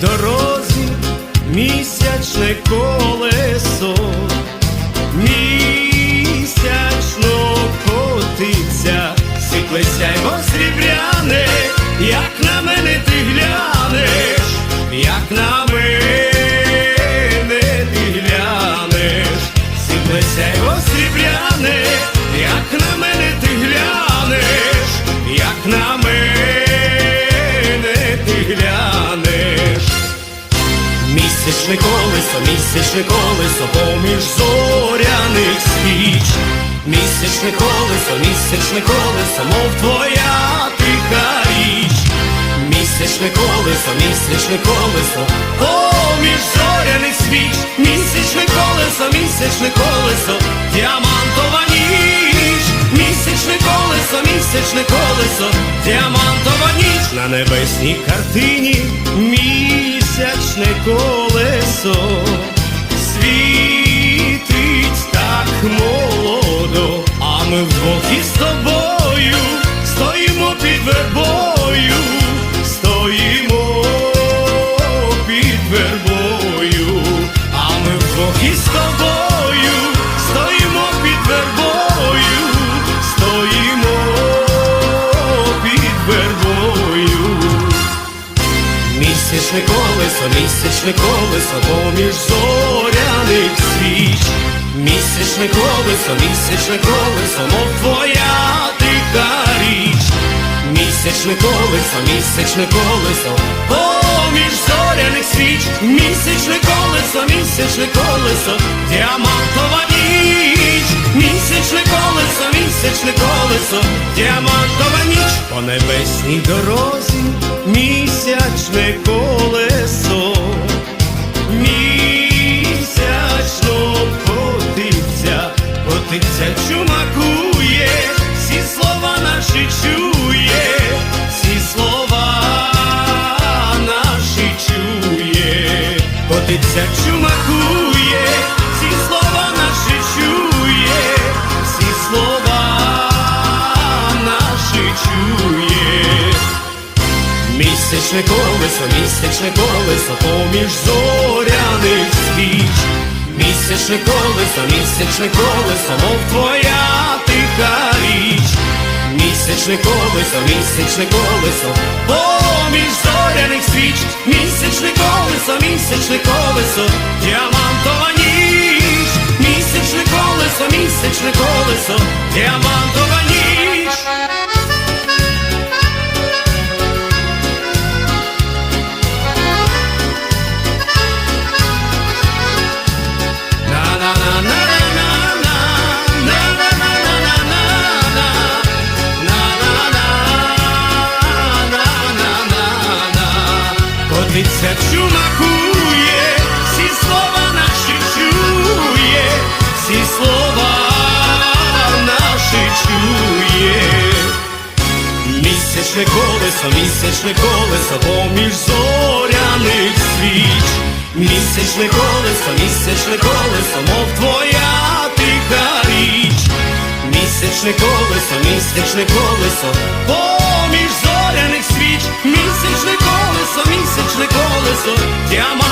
дорозі місячне колесо, місячно котиться, світле сяйво срібляне, як на мене ти глянеш, як на мене ти глянеш, світле сяйво срібляне, як на мене ти глянеш, як на мене ти глянеш. Місячне колесо, місячне колесо, поміж зоряних свіч. Місячне колесо, місячне колесо, мов твоя тиха річ. Місячне колесо, місячне колесо, поміж зоряних свіч. Місячне колесо, місячне колесо, діамантова ніч. Місячне колесо, місячне колесо, діамантова ніч на небесній картині. Місячне колесо світить так молодо, а ми вдвох із тобою Місячне колесо, місячне колесо, поміж зоряних свіч. Місячне колесо, місячне колесо, мов твоя тиха річ. Місячне колесо, місячне колесо, поміж зоряних свіч. Місячне колесо, місячне колесо, діамантова ніч. Місячне колесо, місячне колесо, діамантова ніч. По небесній дорозі місячне колесо. Місячно котиться, котиться, чумакує, всі слова наші чує, всі слова наші чує, котиться, чумакує, Місячне колесо, місячне колесо, поміж зоряних свіч. Місячне колесо, місячне колесо, мов твоя тиха річ. Місячне колесо, місячне колесо, поміж зоряних свіч. Місячне колесо, місячне колесо, діамантова ніч. Місячне колесо, місячне колесо, діамантова Котиться чумакує, всі слова наші чує, всі слова наші чує. Місячне колесо, місячне колесо, поміж зоряних свіч. Місячне колесо, місячне колесо, мов твоя тиха річ. Місячне колесо, місячне колесо, поміж зоряних Te amo.